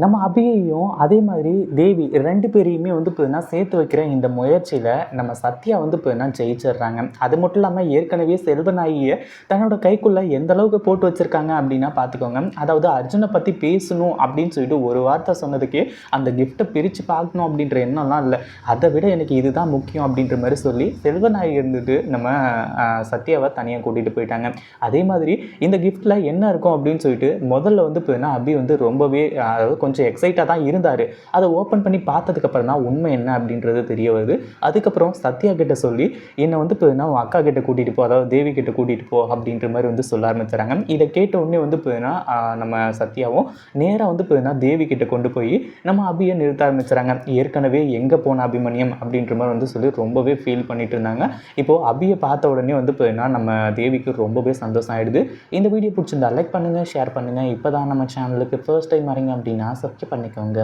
நம்ம அபியையும் அதே மாதிரி தேவி ரெண்டு பேரையுமே வந்து பார்த்தீங்கன்னா சேர்த்து வைக்கிற இந்த முயற்சியில் நம்ம சத்யா வந்து பார்த்தீங்கன்னா ஜெயிச்சிடுறாங்க. அது மட்டும் இல்லாமல் ஏற்கனவே செல்வநாயியை தன்னோட கைக்குள்ளே எந்த அளவுக்கு போட்டு வச்சுருக்காங்க அப்படின்னா பார்த்துக்கோங்க. அதாவது அர்ஜுனை பற்றி பேசணும் அப்படின்னு சொல்லிட்டு ஒரு வார்த்தை சொன்னதுக்கே அந்த கிஃப்ட்டை பிரித்து பார்க்கணும் அப்படின்ற எண்ணம்லாம் இல்லை. அதை விட எனக்கு இதுதான் முக்கியம் அப்படின்ற மாதிரி சொல்லி செல்வநாயகி இருந்துட்டு நம்ம சத்யாவை தனியாக கூட்டிகிட்டு போயிட்டாங்க. அதே மாதிரி இந்த கிஃப்ட்டில் என்ன இருக்கும் அப்படின்னு சொல்லிட்டு முதல்ல வந்து பார்த்தீங்கன்னா அபி வந்து ரொம்பவே அதாவது கொஞ்சம் எக்ஸைட்டாக தான் இருந்தார். அதை ஓப்பன் பண்ணி பார்த்ததுக்கப்புறம் தான் உண்மை என்ன அப்படின்றது தெரிய வருது. அதுக்கப்புறம் சத்யா கிட்ட சொல்லி என்னை வந்து பார்த்தீங்கன்னா உன் அக்கா கிட்ட கூட்டிகிட்டு போ அதாவது தேவி கிட்ட கூட்டிகிட்டு போ அப்படின்ற மாதிரி வந்து சொல்ல ஆரம்பிச்சுறாங்க. இதை கேட்ட உடனே வந்து பார்த்தீங்கன்னா நம்ம சத்யாவும் நேராக வந்து பார்த்தீங்கன்னா தேவி கிட்ட கொண்டு போய் நம்ம அபியை நிறுத்த ஆரம்பிச்சுறாங்க. ஏற்கனவே எங்கே போன அபிமன்யம் அப்படின்ற மாதிரி வந்து சொல்லி ரொம்பவே ஃபீல் பண்ணிட்டு இருந்தாங்க. இப்போது அபியை பார்த்த உடனே வந்து பார்த்தீங்கன்னா நம்ம தேவிக்கு ரொம்பவே சந்தோஷம் ஆயிடுது. இந்த வீடியோ பிடிச்சிருந்தா லைக் பண்ணுங்கள் ஷேர் பண்ணுங்கள் இப்போ தான் நம்ம சேனலுக்கு ஃபர்ஸ்ட் டைம் வரீங்க அப்படின்னா பண்ணிக்கோங்க.